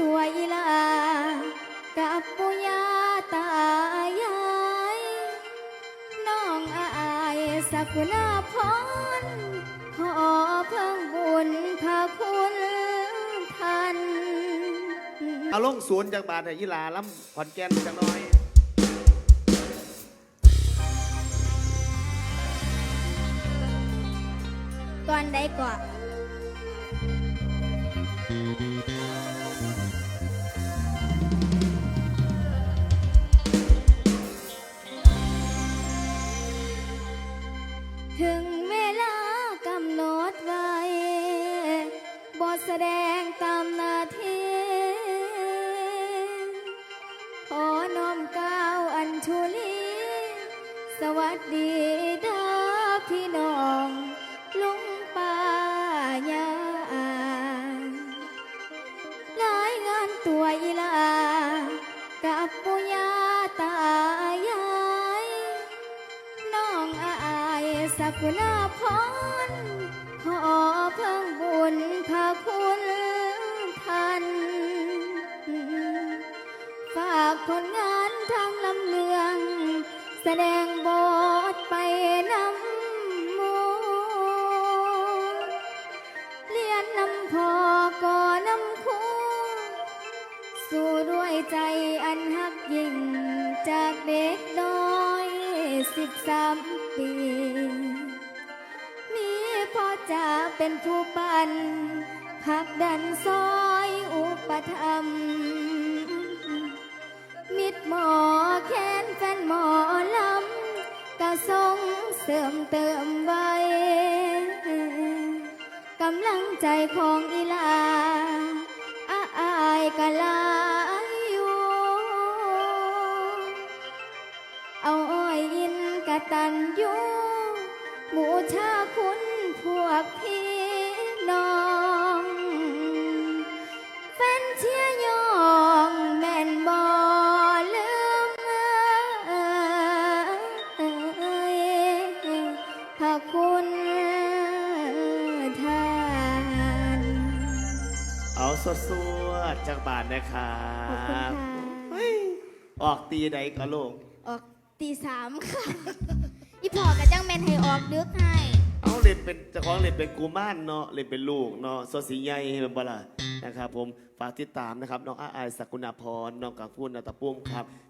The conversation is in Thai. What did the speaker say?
ตัวอีหลา กับปุยาตายาย น้องอายสักุณาพรขอเพิ่งบุญพระคุณท่านเอาลงศูนย์จากบาทให้ยีหลาล้ำขอนแก่นจังน้อยก่อนใดก่อน ถึงเวลากำหนดไว้บทแสดงตามนาทีขอน้อมกล่าวอัญชุลี สวัสดีเด้อพี่น้องลุงป้ายารายงานตัวอีลา กับปุยา สักุณาพรขอเพิ่งบุญพระคุณท่านฝากผลงานทางลำเลือง แสดงบทไปนำมูเรียนนำพอก่อนำคูสู้ด้วยใจอันหักยิ่งจากเด็กน้อยสิบสาม ปีมีพ่อจะเป็นผู้ปันผลักดันซอยอุปถัมมิดหมอแค้นแฟนหมอลำก็ส่งเสริมเติมไว้กำลังใจของอีลา ตันอยู่บูชาคุณพวกพี่น้องแฟนเชียร์ยองแม่นบ่ลืมเอ่ยพระคุณท่านเอาสวดๆจากบาทนะครัขอบคุณบค่ะเฮ้ยออกตีใดก็ลูกออก ตีสามค่ะ อีพอกับจังแมนให้ออกดึกให้เอาเล่นเป็นเจ้าของเล่นเป็นกูม่านเนาะเล่นเป็นลูกเนาะสสีใหญ่เป็นบลานะครับผมฝากติดตามนะครับน้องอาอายสกุณาพรน้องกับพูนนาตะปุ้มครับ